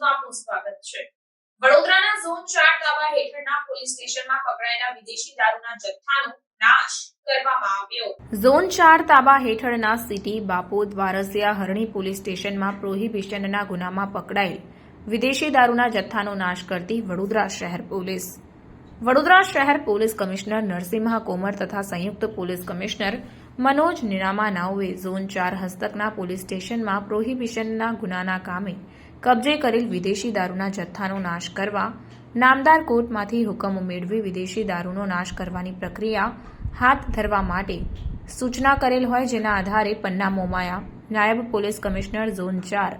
આપનું સ્વાગત છે. વડોદરાના ઝોન ચાર તાબા હેઠળના પોલીસ સ્ટેશનમાં પકડાયેલા વિદેશી દારૂના જથ્થાનો નાશ ઝોન ચાર તાબા હેઠળના સિટી બાપોદ વારસિયા હરણી પોલીસ સ્ટેશનમાં પ્રોહિબિશનના ગુનામાં પકડાયેલ વિદેશી દારૂના જથ્થાનો નાશ કરતી વડોદરા શહેર પોલીસ. વડોદરા શહેર પોલીસ કમિશનર નરસિંહા કોમર તથા સંયુક્ત પોલીસ કમિશનર મનોજ નિરામા નાઓએ ઝોન ચાર હસ્તકના પોલીસ સ્ટેશનમાં પ્રોહિબિશનના ગુનાના કામે કબજે કરેલ વિદેશી દારૂના જથ્થાનો નાશ કરવા, નામદાર કોર્ટમાંથી હુકમ મેળવી વિદેશી દારૂનો નાશ કરવાની પ્રક્રિયા હાથ ધરવા માટે સૂચના કરેલ હોય જેના આધારે પન્ના મોમાયા, નાયબ પોલીસ કમિશનર ઝોન ચાર,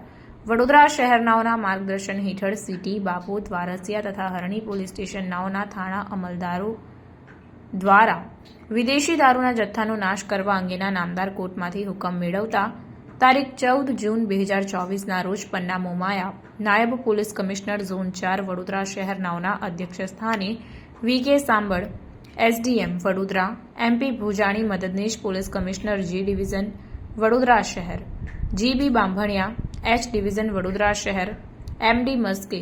વડોદરા શહેરનાઓના માર્ગદર્શન હેઠળ સિટી, બાપોદ, વારસિયા તથા હરણી પોલીસ સ્ટેશનનાઓના થાણા અમલદારો દ્વારા વિદેશી દારૂના જથ્થાનો નાશ કરવા અંગેના નામદાર કોર્ટમાંથી હુકમ મેળવતા તારીખ ચૌદ જૂન બે હજાર ચોવીસના રોજ પન્ના મોમાયા નાયબ પોલીસ કમિશનર ઝોન ચાર વડોદરા શહેરનાઓના અધ્યક્ષ સ્થાને V K Sambal SDM Vadodara MP Bhujani મદદનીશ police commissioner G division Vadodara શહેર GB Bambhaniya, H division Vadodara શહેર MD Maske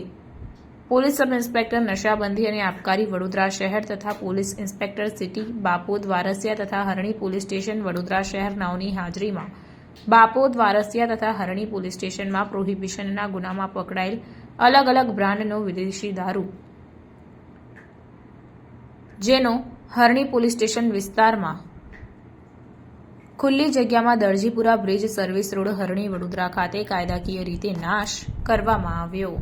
police sub inspector નશાબંધી અને આબકારી વડોદરા શહેર તથા police inspector city Bapod Varasiya તથા હરણી પોલીસ સ્ટેશન વડોદરા શહેર નાઓની હાજરીમાં બાપોદ વારસિયા તથા હરણી પોલીસ સ્ટેશનમાં પ્રોહિબિશનના ગુનામાં પકડાયેલ અલગ અલગ બ્રાન્ડનો વિદેશી દારૂ. જેનો હરણી પોલીસ સ્ટેશન વિસ્તારમાં ખુલ્લી જગ્યામાં Darjipura bridge service road Harni Vadodara ખાતે કાયદાકીય રીતે નાશ કરવામાં આવ્યો.